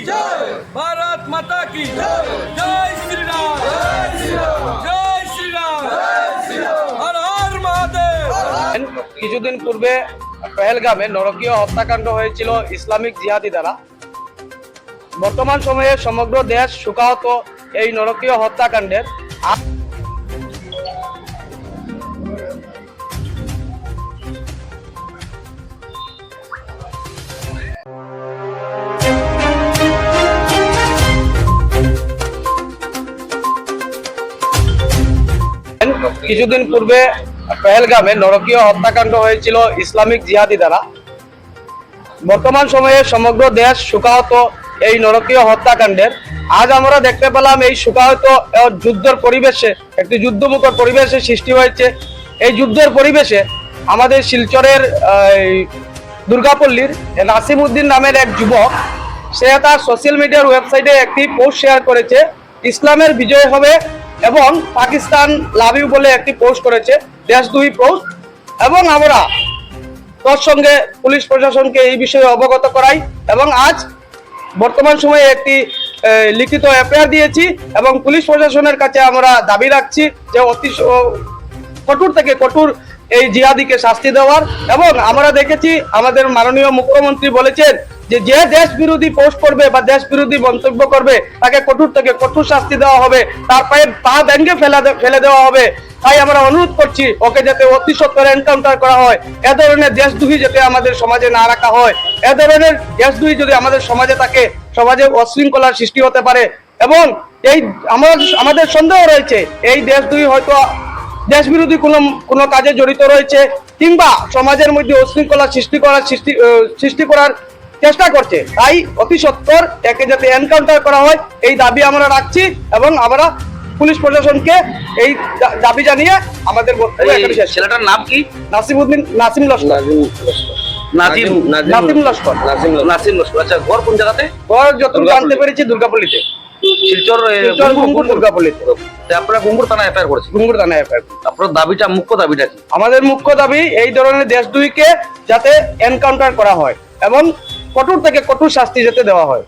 भारत माता की जय श्री राम जय श्री राम हर हर महादेव কিছুদিন পূর্বে পেহেলগামে নরকীয় হত্যাকাণ্ড হয়েছিল ইসলামিক জিহাদি দ্বারা বর্তমান সময়ে সমগ্র দেশ শোকাহত এই নরকীয় হত্যাকাণ্ডের কিছুদিন পূর্বে পেহেলগামে নরকীয় হত্যাকাণ্ড হয়েছিল ইসলামিক জিহাদি দ্বারা। বর্তমান সময়ে সমগ্র দেশ শোকাহত এই নরকীয় হত্যাকাণ্ডের। আজ আমরা দেখতে পেলাম এই শোকাহত যুদ্ধের পরিবেশে, একটি যুদ্ধমুখর পরিবেশে সৃষ্টি হয়েছে। এই যুদ্ধের পরিবেশে আমাদের শিলচরের দুর্গাপল্লীর নাসিম উদ্দিন নামের এক যুবক, সে তার সোশ্যাল মিডিয়ার ওয়েবসাইটে একটি পোস্ট শেয়ার করেছে, ইসলামের বিজয় হবে এবং পাকিস্তান লাভ ইউ বলে একটি পোস্ট করেছে, দেশ দুই পোস্ট এবং আমরা তোর সঙ্গে পুলিশ প্রশাসনকে এই বিষয়ে অবগত করাই এবং আজ বর্তমান সময়ে একটি লিখিত এফআইআর দিয়েছি এবং পুলিশ প্রশাসনের কাছে আমরা দাবি রাখছি যে অতি কঠোর থেকে কঠোর এই জিহাদিকে শাস্তি দেওয়ার। এবং আমরা দেখেছি আমাদের মাননীয় মুখ্যমন্ত্রী বলেছেন যে যে দেশ বিরোধী পোস্ট করবে বা দেশ বিরোধী মন্তব্য করবে, তাকে কঠোর থেকে কঠোর শাস্তি দেওয়া হবে। তার পায়ে পা ব্যাঙ্গে ফেলে দেওয়া হবে। তাই আমরা অনুরোধ করছি, ওকে যাতে অতি সত্তর এনকাউন্টার করা হয়। এ ধরনের দেশ দেশদ্রোহী যাতে আমাদের সমাজে না রাখা হয়। এ ধরনের দেশ দেশদ্রোহী যদি আমাদের সমাজে থাকে, সমাজে অশৃঙ্খলার সৃষ্টি হতে পারে। এবং এই আমার, আমাদের সন্দেহ রয়েছে, এই দেশ দেশদ্রোহী হয়তো দেশ বিরোধী কোনো কোনো কাজে জড়িত রয়েছে, কিংবা সমাজের মধ্যে অশৃঙ্খলা সৃষ্টি করার, সৃষ্টি সৃষ্টি করার চেষ্টা করছে। তাই অতি সত্তর একে যাতে এনকাউন্টার করা হয় এই দাবি আমরা রাখছি এবং আমরা পুলিশ প্রশাসনকে এই দাবি জানিয়ে আমাদের বক্তব্য এখানে শেষ। ছেলেটার নাম কি? নাসিমউদ্দিন নাসিম লস্কর। নাজিম নাসিম লস্কর। নাসিম লস্কর। আচ্ছা ঘর কোন জায়গাতে? ওর যত জানতে পেরেছি দুর্গাপল্লীতে শিলচর গুঙ্গুর গুঙ্গুর আপনারা গুঙ্গুর থানা এফআইআর করেছেন। গুঙ্গুর থানায় এফআইআর আপনার দাবিটা মুখ্য দাবিটা কি? আমাদের মুখ্য দাবি এই ধরনের দেশদ্রোহীকে যাতে এনকাউন্টার করা হয় এবং কঠোর থেকে কঠোর শাস্তি যাতে দেওয়া হয়।